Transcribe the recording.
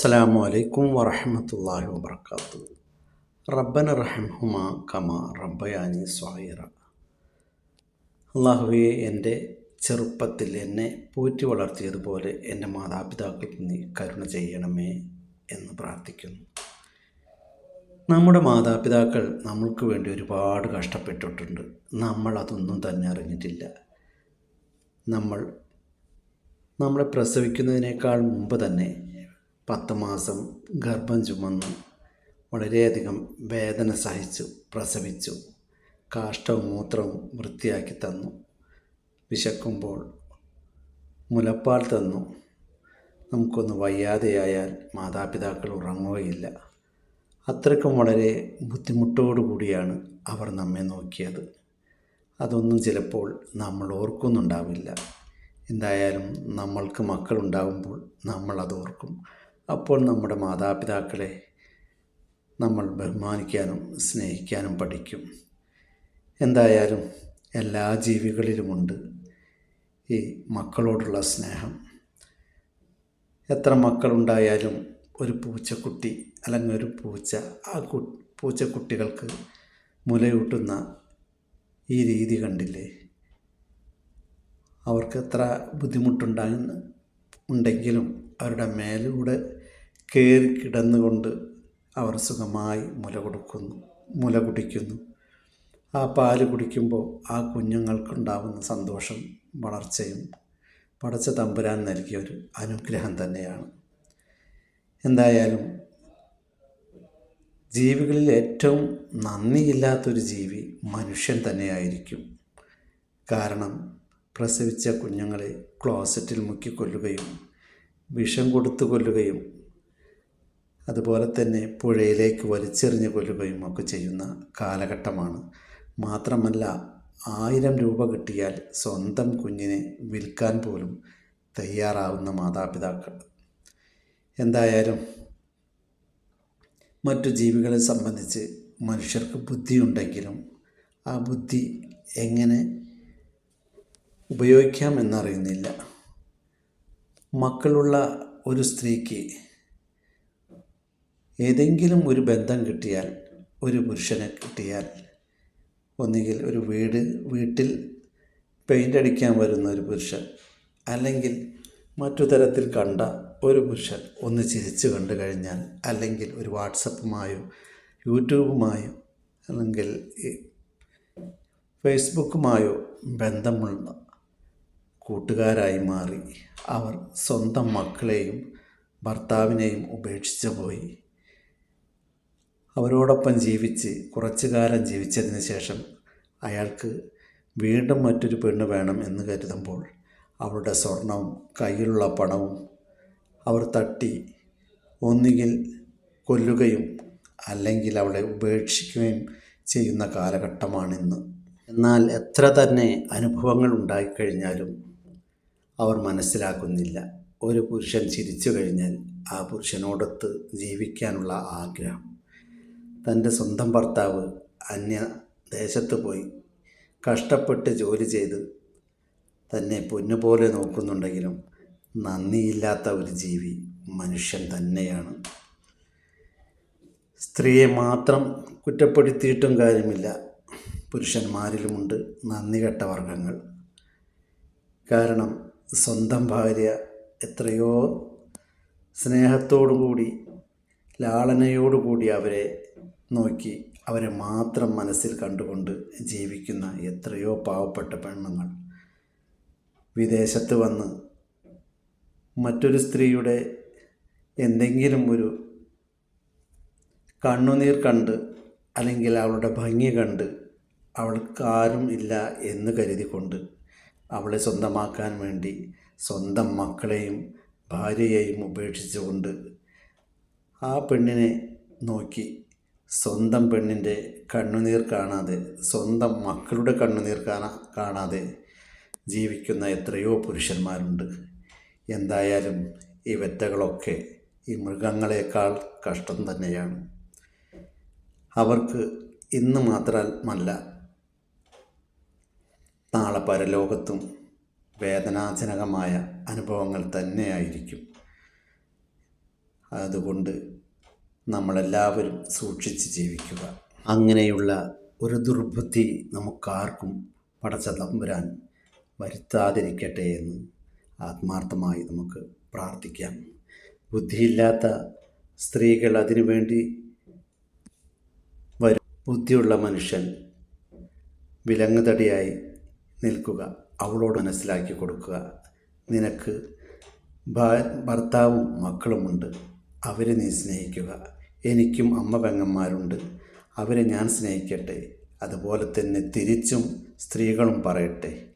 അസ്സലാമു അലൈക്കും വറഹമത്തല്ലാഹി വബർക്കാത്തു റബ്ബന റഹംഹുമ കമ റബ്ബയാനി സ്വായിറ അള്ളാഹുവെ എന്റെ ചെറുപ്പത്തിൽ എന്നെ പോറ്റി വളർത്തിയതുപോലെ എന്റെ മാതാപിതാക്കൾക്ക് നീ കരുണ ചെയ്യണമേ എന്ന് പ്രാർത്ഥിക്കുന്നു. നമ്മുടെ മാതാപിതാക്കൾ നമ്മൾക്ക് വേണ്ടി ഒരുപാട് കഷ്ടപ്പെട്ടിട്ടുണ്ട്. നമ്മൾ അതൊന്നും തന്നെ അറിഞ്ഞിട്ടില്ല. നമ്മൾ നമ്മളെ പ്രസവിക്കുന്നതിനേക്കാൾ മുമ്പ് തന്നെ പത്ത് മാസം ഗർഭം ചുമന്ന്. വളരെയധികം വേദന സഹിച്ചു പ്രസവിച്ചു. കാഷ്ടവും മൂത്രവും വൃത്തിയാക്കി തന്നു. വിശക്കുമ്പോൾ മുലപ്പാൽ തന്നു. നമുക്കൊന്ന് വയ്യാതെയായാൽ മാതാപിതാക്കൾ ഉറങ്ങുകയില്ല. അത്രയ്ക്കും വളരെ ബുദ്ധിമുട്ടോടു കൂടിയാണ് അവർ നമ്മെ നോക്കിയത്. അതൊന്നും ചിലപ്പോൾ നമ്മൾ ഓർക്കുന്നുണ്ടാവില്ല. എന്തായാലും നമ്മൾക്ക് മക്കളുണ്ടാകുമ്പോൾ നമ്മൾ അത് ഓർക്കും. അപ്പോൾ നമ്മുടെ മാതാപിതാക്കളെ നമ്മൾ ബഹുമാനിക്കാനും സ്നേഹിക്കാനും പഠിക്കും. എന്തായാലും എല്ലാ ജീവികളിലുമുണ്ട് ഈ മക്കളോടുള്ള സ്നേഹം. എത്ര മക്കളുണ്ടായാലും ഒരു പൂച്ചക്കുട്ടി അല്ലെങ്കിൽ ഒരു പൂച്ച ആ കു പൂച്ചക്കുട്ടികൾക്ക് മുലയൂട്ടുന്ന ഈ രീതി കണ്ടില്ലേ? അവർക്ക് എത്ര ബുദ്ധിമുട്ടുണ്ടാകുന്ന ഉണ്ടെങ്കിലും അവരുടെ മേലൂടെ കയറി കിടന്നുകൊണ്ട് അവർ സുഖമായി മുല കൊടുക്കുന്നു മുല കുടിക്കുന്നു. ആ പാൽ കുടിക്കുമ്പോൾ ആ കുഞ്ഞുങ്ങൾക്കുണ്ടാവുന്ന സന്തോഷം വളർച്ചയും പടച്ച തമ്പുരാൻ നൽകിയ ഒരു അനുഗ്രഹം തന്നെയാണ്. എന്തായാലും ജീവികളിൽ ഏറ്റവും നന്ദിയില്ലാത്തൊരു ജീവി മനുഷ്യൻ തന്നെയായിരിക്കും. കാരണം പ്രസവിച്ച കുഞ്ഞുങ്ങളെ ക്ലോസറ്റിൽ മുക്കിക്കൊല്ലുകയും വിഷം കൊടുത്തു കൊല്ലുകയും അതുപോലെ തന്നെ പുഴയിലേക്ക് വലിച്ചെറിഞ്ഞ് കൊല്ലുകയും ഒക്കെ ചെയ്യുന്ന കാലഘട്ടമാണ്. മാത്രമല്ല ആയിരം രൂപ കിട്ടിയാൽ സ്വന്തം കുഞ്ഞിനെ വിൽക്കാൻ പോലും തയ്യാറാവുന്ന മാതാപിതാക്കൾ. എന്തായാലും മറ്റു ജീവികളെ സംബന്ധിച്ച് മനുഷ്യർക്ക് ബുദ്ധിയുണ്ടെങ്കിലും ആ ബുദ്ധി എങ്ങനെ ഉപയോഗിക്കാം എന്നറിയുന്നില്ല. മക്കളുള്ള ഒരു സ്ത്രീക്ക് ഏതെങ്കിലും ഒരു ബന്ധം കിട്ടിയാൽ ഒരു പുരുഷനെ കിട്ടിയാൽ ഒന്നുകിൽ ഒരു വീട് വീട്ടിൽ പെയിന്റ് അടിക്കാൻ വരുന്ന ഒരു പുരുഷൻ അല്ലെങ്കിൽ മറ്റു തരത്തിൽ കണ്ട ഒരു പുരുഷൻ ഒന്ന് ചിരിച്ചു കണ്ടു കഴിഞ്ഞാൽ അല്ലെങ്കിൽ ഒരു വാട്സപ്പുമായോ യൂട്യൂബുമായോ അല്ലെങ്കിൽ ഫേസ്ബുക്കുമായോ ബന്ധമുള്ള കൂട്ടുകാരായി മാറി അവർ സ്വന്തം മക്കളെയും ഭർത്താവിനെയും ഉപേക്ഷിച്ചു പോയി. അവരോടൊപ്പം ജീവിച്ച് കുറച്ചു കാലം ജീവിച്ചതിന് ശേഷം അയാൾക്ക് വീണ്ടും മറ്റൊരു പെണ്ണ് വേണം എന്ന് കരുതുമ്പോൾ അവളുടെ സ്വർണവും കയ്യിലുള്ള പണവും അവർ തട്ടി ഒന്നുകിൽ കൊല്ലുകയും അല്ലെങ്കിൽ അവളെ ഉപേക്ഷിക്കുകയും ചെയ്യുന്ന കാലഘട്ടമാണിന്ന്. എന്നാൽ എത്ര തന്നെ അനുഭവങ്ങൾ ഉണ്ടായിക്കഴിഞ്ഞാലും അവർ മനസ്സിലാക്കുന്നില്ല. ഒരു പുരുഷൻ ചിരിച്ചു കഴിഞ്ഞാൽ ആ പുരുഷനോടൊത്ത് ജീവിക്കാനുള്ള ആഗ്രഹം. തന്റെ സ്വന്തം ഭർത്താവ് അന്യ ദേശത്ത് പോയി കഷ്ടപ്പെട്ട് ജോലി ചെയ്ത് തന്നെ പൊന്നുപോലെ നോക്കുന്നുണ്ടെങ്കിലും നന്ദിയില്ലാത്ത ഒരു ജീവി മനുഷ്യൻ തന്നെയാണ്. സ്ത്രീയെ മാത്രം കുറ്റപ്പെടുത്തിയിട്ടും കാര്യമില്ല. പുരുഷന്മാരിലുമുണ്ട് നന്ദി കെട്ട വർഗങ്ങൾ കാരണം സ്വന്തം ഭാര്യ എത്രയോ സ്നേഹത്തോടു സ്നേഹത്തോടുകൂടി ലാളനയോടുകൂടി അവരെ നോക്കി അവരെ മാത്രം മനസ്സിൽ കണ്ടുകൊണ്ട് ജീവിക്കുന്ന എത്രയോ പാവപ്പെട്ട പെണ്ണുങ്ങൾ. വിദേശത്ത് വന്ന് മറ്റൊരു സ്ത്രീയുടെ എന്തെങ്കിലും ഒരു കണ്ണുനീർ കണ്ട് അല്ലെങ്കിൽ അവളുടെ ഭംഗി കണ്ട് അവൾക്ക് ആരും ഇല്ല എന്ന് കരുതിക്കൊണ്ട് അവളെ സ്വന്തമാക്കാൻ വേണ്ടി സ്വന്തം മക്കളെയും ഭാര്യയെയും ഉപേക്ഷിച്ചുകൊണ്ട് ആ പെണ്ണിനെ നോക്കി സ്വന്തം പെണ്ണിന്റെ കണ്ണുനീർ കാണാതെ സ്വന്തം മക്കളുടെ കണ്ണുനീർ കാണാ കാണാതെ ജീവിക്കുന്ന എത്രയോ പുരുഷന്മാരുണ്ട്. എന്തായാലും ഈ വെറ്റകളൊക്കെ ഈ മൃഗങ്ങളെക്കാൾ കഷ്ടം തന്നെയാണ്. അവർക്ക് ഇന്ന് മാത്രമല്ല നാളെ പരലോകത്തും വേദനാജനകമായ അനുഭവങ്ങൾ തന്നെയായിരിക്കും. അതുകൊണ്ട് നമ്മളെല്ലാവരും സൂക്ഷിച്ച് ജീവിക്കുക. അങ്ങനെയുള്ള ഒരു ദുർബുദ്ധി നമുക്കാർക്കും പടച്ച തമ്പുരാൻ വരുത്താതിരിക്കട്ടെ എന്ന് ആത്മാർത്ഥമായി നമുക്ക് പ്രാർത്ഥിക്കാം. ബുദ്ധിയില്ലാത്ത സ്ത്രീകൾ അതിനുവേണ്ടി വരും. ബുദ്ധിയുള്ള മനുഷ്യൻ വിലങ്ങുതടിയായി നിൽക്കുക. അവളോട് മനസ്സിലാക്കി കൊടുക്കുക. നിനക്ക് ഭർത്താവും മക്കളുമുണ്ട്. അവരെ നീ സ്നേഹിക്കുക. എനിക്കും അമ്മ പെങ്ങന്മാരുണ്ട്. അവരെ ഞാൻ സ്നേഹിക്കട്ടെ. അതുപോലെ തന്നെ തിരിച്ചും സ്ത്രീകളും പറയട്ടെ.